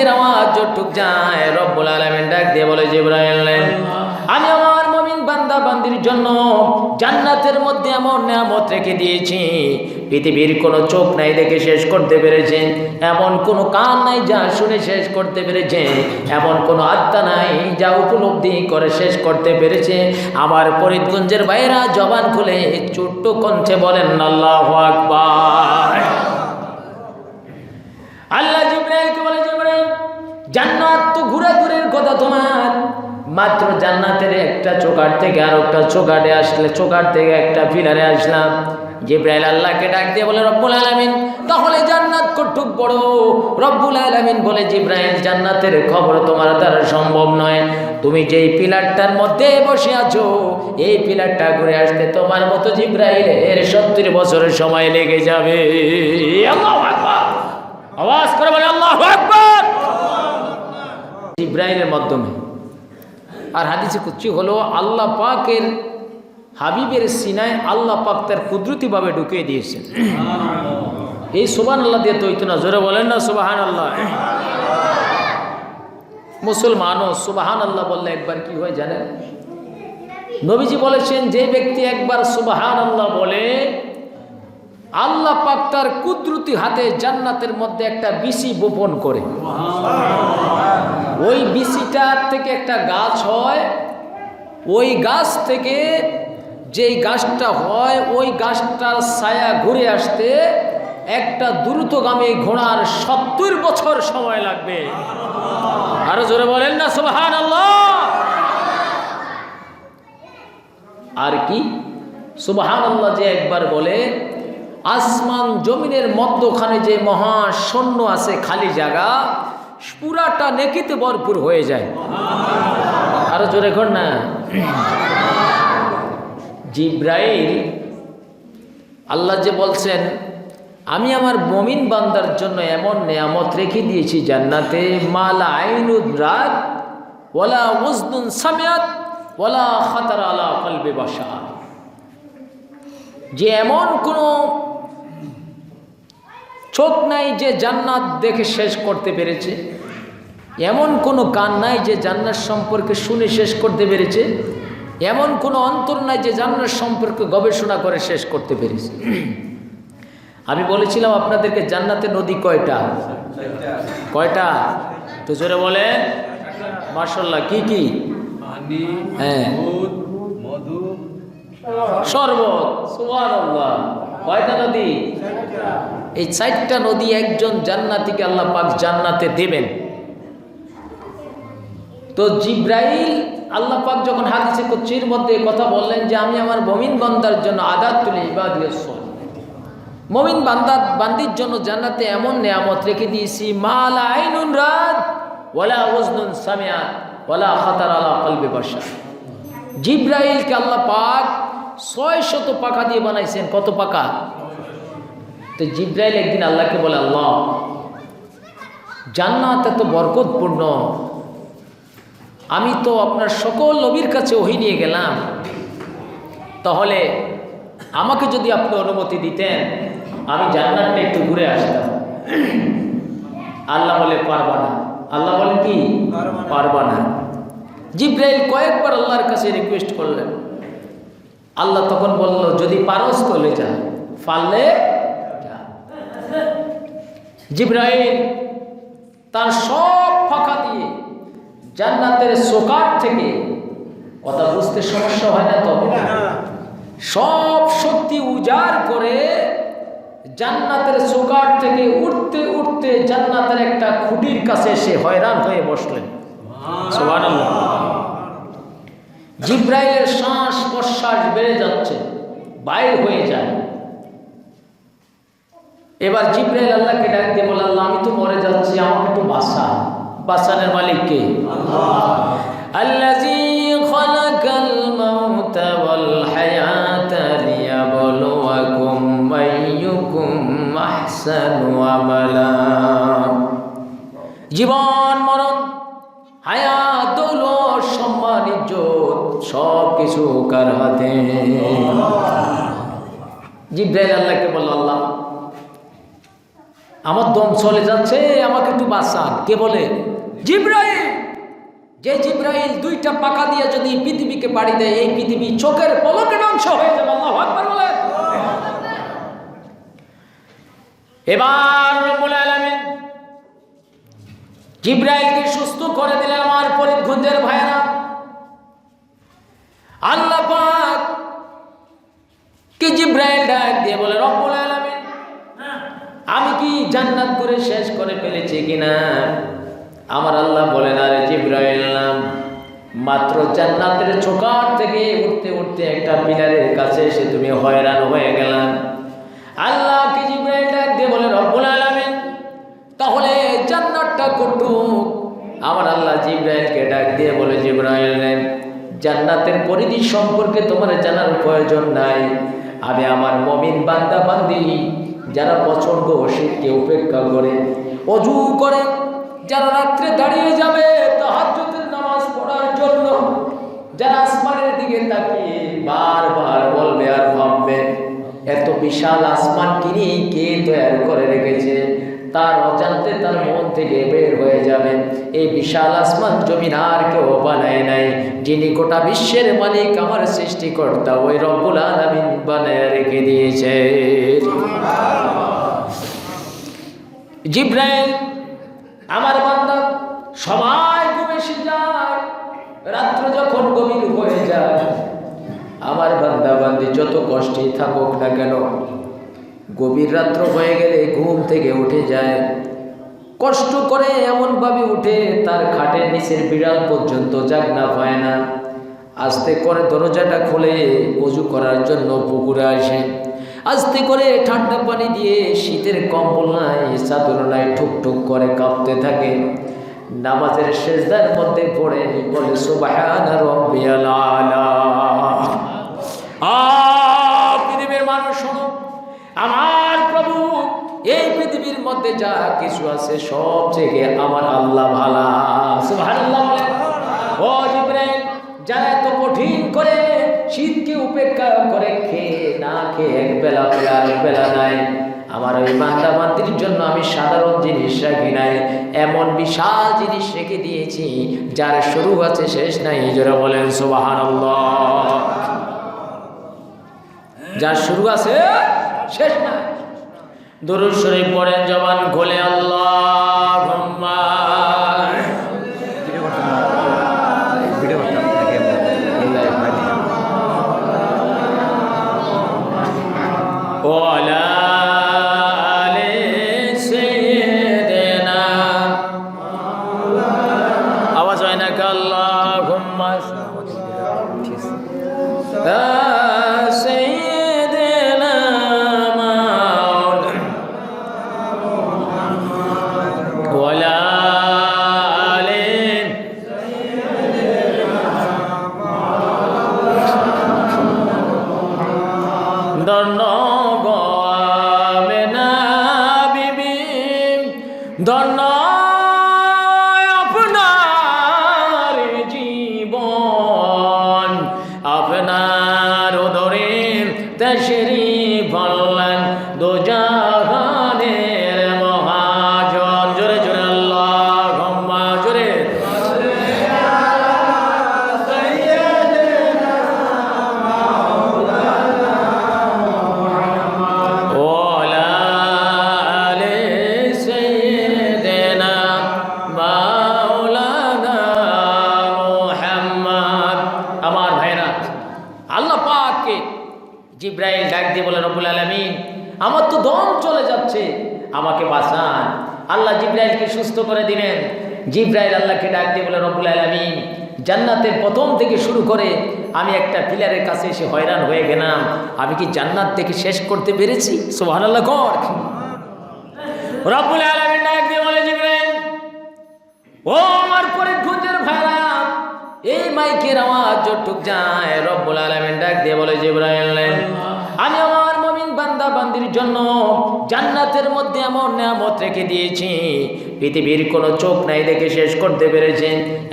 দিকের আওয়াজ যতটুক যায়, রব্বুল আলামিন ডাক দিয়ে বলে, জিব্রাইল আমি আমার মমিন বান্দা বান্দির জন্য জান্নাতের মধ্যে এমন নিয়ামত রেখে দিয়েছি। পৃথিবীর কোনো চোখ নাই দেখে শেষ করতে পেরেছে, এমন কোনো কান নাই যা শুনে শেষ করতে পেরেছে, এমন কোনো আত্মা নাই যা উপলব্ধি করে শেষ করতে পেরেছে। আমার ফরিদগঞ্জের বাইরা জবান খুলে ছোট্ট কণ্ঠে বলেন, আল্লাহ আকবার। আল্লাহ জিব্রাইল জান্নাত তো ঘুরে দূরের কথা তোমার। মাত্র জান্নাতের একটা চোকার থেকে আর একটা চোকাটে আসলে চোকার থেকে একটা পিলারে আসলাম। জিব্রাইল আল্লাহকে ডাক দিয়ে বলে, রব্বুল আলামিন, তাহলে জান্নাত কটুক বড়? রব্বুল আলামিন বলে, জিব্রাইল, জান্নাতের খবর তোমার দ্বারা সম্ভব নয়। তুমি যেই পিলারটার মধ্যে বসে আছো, এই পিলারটা ঘুরে আসতে তোমার মতো জিব্রাইলের সত্তর বছরের সময় লেগে যাবে। আওয়াজ করে বলে, আল্লাহ আকবার! ইব্রাহিমের মাধ্যমে। আর হাদিসে কুচ্ছি হলো, আল্লাহ পাকের হাবিবের সিনায় আল্লাহ পাক তার কুদরতিভাবে ঢুকিয়ে দিয়েছেন। এই সুবান আল্লাহ দিয়ে তৈত না, জোরে বলেন না সুবাহান আল্লাহ মুসলমানও সুবাহান আল্লাহ বললে একবার কি হয় জানেন? নবীজি বলেছেন, যে ব্যক্তি একবার সুবাহান আল্লাহ বলে আল্লাহ পাক তার কুদরতি হাতে জান্নাতের মধ্যে একটা বিসি বোপন করে। ওই বিসিটার থেকে একটা গাছ হয়, ওই গাছ থেকে যেই গাছটা হয়, ওই গাছটার ছায়া ঘুরে আসতে একটা দ্রুতগামী ঘোড়ার সত্তর বছর সময় লাগবে। আরও জোরে বলেন না সুবহান আল্লাহ আর কি? সুবহান আল্লাহ যে একবার বলে আসমান জমিনের মধ্যখানে যে মহা মহাশূন্য আছে খালি জায়গা, পুরাটা নেকিতে ভরপুর হয়ে যায়। আরও জোরে কর না। জিব্রাইল, আল্লাহ যে বলছেন, আমি আমার মমিন বান্দার জন্য এমন নেয়ামত রেখে দিয়েছি জান্নাতে, মালা আইনুদ রাত ওলা উজনুন সামিয়াত ওলা খাতার আলা কলবে বাসা যে এমন কোনো চোখ নাই যে জান্নাত দেখে শেষ করতে পেরেছে। এমন কোনো কান নাই যে জান্নাত সম্পর্কে শুনে শেষ করতে পেরেছে। এমন কোনো অন্তর নাই যে জান্নাত সম্পর্কে গবেষণা করে শেষ করতে পেরেছে। আমি বলেছিলাম আপনাদেরকে জান্নাতে নদী কয়টা? কয়টা? তো জোরে বলেন। মার্শাল্লাহ কি কি? হ্যাঁ। শরবত। সুবহানাল্লাহ। কয়টা নদী? এই চারটা নদী একজন জান্নাতিকে আল্লাহ পাক জান্নাতে দেবেন। তো জিব্রাইল আল্লাহ পাক যখন হাদিসে কুচ্ছির মধ্যে কথা বললেন যে, আমি আমার মমিন বান্দার জন্য আদাত তুলে ইবাদিয়াস মমিন বান্দা, বান্দির জন্য জান্নাতে এমন নেয়ামত রেখে দিয়েছি, মাল আইনুন রাত ওয়ালা উজনুন সামিয়াত ওয়ালা খাতার আলা কলবে বাসা জিব্রাইলকে আল্লাহ পাক ছয় শত পাখা দিয়ে বানাইছেন। কত পাকা তো জিব্রাইল একদিন আল্লাহকে বলে আল্লাহ জান্নাত এত বরকতপূর্ণ। আমি তো আপনার সকল নবীর কাছে ওহি নিয়ে গেলাম। তাহলে আমাকে যদি আপনি অনুমতি দিতেন আমি জান্নাতটা একটু ঘুরে আসতাম। আল্লাহ বলে পারবা না। আল্লাহ বলেন কি? পারবা না। জিব্রাইল কয়েকবার আল্লাহর কাছে রিকোয়েস্ট করলেন। আল্লাহ তখন বলল, যদি পারস তলে যা। যা। জিব্রাইল তার সব ফাঁকা দিয়ে জান্নাতের সোকাট থেকে কথা বুঝতে সমস্যা হয় না তো? সব শক্তি উজাড় করে জান্নাতের সোকাট থেকে উঠতে উঠতে জান্নাতের একটা খুঁটির কাছে এসে হয়রান হয়ে বসলেন। সুবহানাল্লাহ। জিব্রাইলের শ্বাস প্রশ্বাস বেড়ে যাচ্ছে বাইর হয়ে যায়। এবার জিব্রাইল আল্লাহকে ডাক দিয়ে বলে আল্লাহ আমি তো মরে যাচ্ছি আমাকে একটু বাসা বাসানের মালিক কে? আল্লাযী খালাকাল কিছু কার হাতে। জিব্রাইল আল্লাহকে বলল, আল্লাহ, আমার দম চলে যাচ্ছে, আমাকে একটু বাঁচান। কে বলে? জিব্রাইল! যে জিব্রাইল দুইটা পাকা দিয়ে যদি পৃথিবীকে বাড়ি দেয়, এই পৃথিবী চোখের পলকে ধ্বংস হয়ে যাবে। আল্লাহু আকবার বলেন এবার রব্বুল আলামিন জিব্রাইলকে সুস্থ করে দিলেন আমার পরিখুঞ্জের ভাইরা আল্লাহ পাক কি জিব্রাইল ডাক দিয়ে বলে রব্বুল আলামিন আমি কি জান্নাত করে শেষ করে ফেলেছি কিনা? আমার আল্লাহ বলেন আরে জিব্রাইল নাম মাত্র জান্নাতের চোকার থেকে উঠতে উঠতে একটা পিলারের কাছে এসে তুমি হয়রান হয়ে গেলাম আল্লাহ কি জিব্রাইল ডাক দিয়ে বলে রব্বুল আলামিন তাহলে জান্নাতটা কটুক। আমার আল্লাহ জিব্রাইলকে ডাক দিয়ে বলে জিব্রাইল রে, জান্নাতের পরিধি সম্পর্কে তোমার জানার প্রয়োজন নাই। আমি আমার মমিন বান্দা বান্দি, যারা পছন্দ শীতকে উপেক্ষা করে, অজু করে, যারা রাত্রে দাঁড়িয়ে যাবে তাহাজ্জুদের নামাজ পড়ার জন্য, যারা আসমানের দিকে তাকিয়ে বারবার বলবে আর ভাববে, এত বিশাল আসমান কিনি কে তৈরি করে রেখেছে? তার অজান্তে তার মন থেকে বের হয়ে যাবে এই বিশাল আসমান জমিন আর কেউ বানায় নাই। যিনি গোটা বিশ্বের মালিক, আমার সৃষ্টিকর্তা ওই রব্বুল আলামিন বানায় রেখে দিয়েছে। জিব্রাইল, আমার বান্দা, সবাই ঘুম এসে যায় রাত্র যখন গভীর হয়ে যায়, আমার বান্দা বান্দি যত কষ্টেই থাকুক না কেন, গভীর রাত্র হয়ে গেলে ঘুম থেকে উঠে যায়। কষ্ট করে এমনভাবে উঠে তার খাটের নিচের বিড়াল পর্যন্ত জাগ না পায় না। আস্তে করে দরজাটা খুলে অজু করার জন্য পুকুরে আসে। আস্তে করে ঠান্ডা পানি দিয়ে শীতের কম্বল নাই চাদর নাই ঠুক ঠুক করে কাঁপতে থাকে। নামাজের শেষদার মধ্যে পড়ে বলে পৃথিবীর মানুষ শোনো আমার প্রভু এই পৃথিবীর মধ্যে যা কিছু আছে সব থেকে আমার আল্লাহ ভালা। সুবহানাল্লাহ যারা এত কঠিন করে শীতকে উপেক্ষা করে খেয়ে না খেয়ে এক বেলা পেলা এক বেলা নাই। আমার ওই বান্দা বান্দির জন্য আমি সাধারণ জিনিস রাখি নাই। এমন বিশাল জিনিস রেখে দিয়েছি, যার শুরু আছে শেষ নাই। যারা বলেন, সুবহানাল্লাহ। যার শুরু আছে শেষ না দরুদ শরীফ পড়েন জবান খোলে আল্লাহ আওয়াজ হয় না কাল্লাহ ঘুম্মা হ্যাঁ? চলে যাচ্ছে। আমাকে বাঁচান। আল্লাহ জিব্রাইলকে সুস্থ করে দিলেন। জিব্রাইল আল্লাহকে ডাক দিয়ে বলে, রব্বুল আলামিন, জান্নাতের প্রথম থেকে শুরু করে আমি একটা পিলারের কাছে এসে হয়রান হয়ে গেলাম। আমি কি জান্নাত থেকে শেষ করতে পেরেছি? সুবহানাল্লাহ কর। রব্বুল ডাক দিয়ে বলে, জিব্রাইল, ও আমার পরে খুঁজের এই মাইকের যায়, রব্বুল ডাক দিয়ে বলে, জিব্রাইল, আমি আমার বান্দা বান্দা বান্দির জন্য জান্নাতের মধ্যে এমন নিয়ামত রেখে দিয়েছি। পৃথিবীর কোনো চোখ নাই দেখে শেষ করতে পেরেছে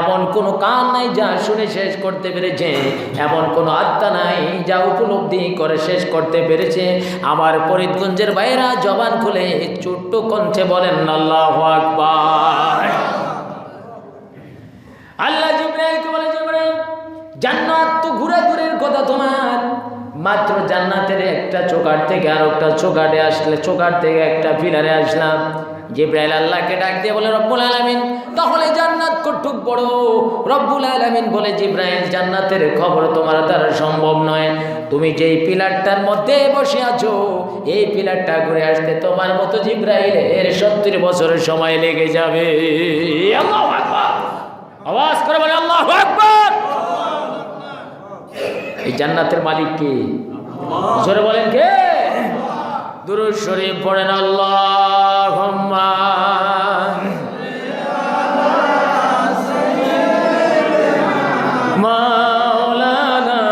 এমন কোনো কান নাই যা শুনে শেষ করতে পেরেছে এমন কোনো আত্মা নাই যা উপলব্ধি করে শেষ করতে পেরেছে। আমার ফরিদগঞ্জের বাইরা জবান খুলে ছোট্ট কণ্ঠে বলেন, আল্লাহ আকবার। আল্লাহ জিব্রাইলকে বলে, জিব্রাইল, জান্নাত তো ঘুরে দূরের কথা তোমার। মাত্র জান্নাতের একটা চোকার থেকে আর একটা চোকাটে আসলে চোকার থেকে একটা পিলারে আসলাম। জিব্রাইল আল্লাহকে ডাক দিয়ে বলে, রব্বুল আলামিন, তাহলে জান্নাত কটুক বড়? রব্বুল আলামিন, বলে জিব্রাইল, জান্নাতের খবর তোমার দ্বারা সম্ভব নয়। তুমি যেই পিলারটার মধ্যে বসে আছো, এই পিলারটা ঘুরে আসতে তোমার মতো জিব্রাইলের সত্তর বছরের সময় লেগে যাবে। আওয়াজ করে বলে, আল্লাহ আকবার! এই জান্নাতের মালিক কে? জোরে বলেন কে? দুরুদ শরীফ পড়েন আল্লাহ মাওলানা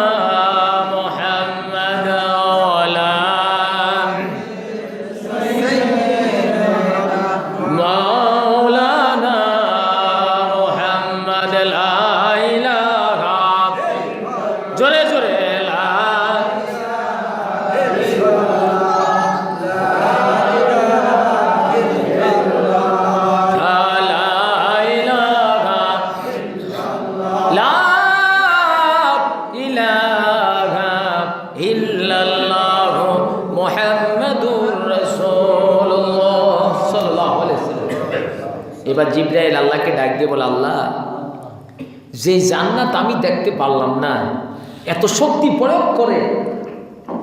এবার জিব্রাইল আল্লাহকে ডাক দিয়ে বলে, আল্লাহ, যে জান্নাত আমি দেখতে পারলাম না, এত শক্তি প্রয়োগ করে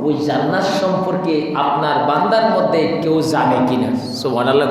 ওই জান্নাত সম্পর্কে আপনার বান্দার মধ্যে কেউ জানে কিনা? সোমান আল্লাহ